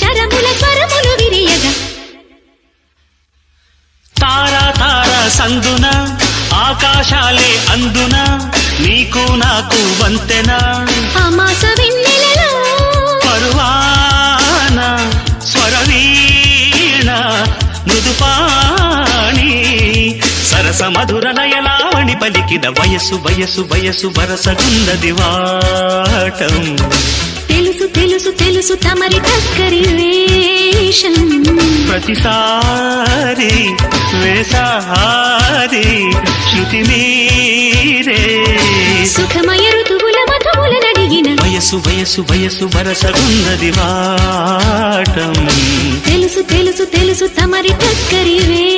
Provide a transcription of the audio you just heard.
శరముల స్వరములు విరియగా. తారా తారా సందున ఆకాశాలే అందున నీకు నాకు వంతెనా. అమాస వెన్నెలలో పరువాన స్వరవీణ మృదుపాణి. సరస మధుర నయలావణి పలికిన వయసు వయసు వయసు వరసగున్నది వాటం. తెలుసు తమరి టక్కరి వేషం. ప్రతిసారి వేసారి శృతి మీరే. సుఖమయ ఋతువుల మధువుల నడిగిన వయసు వయసు వయసు వరసగున్నది వాటం. తెలుసు తెలుసు తెలుసు తమరి టక్కరి వేషం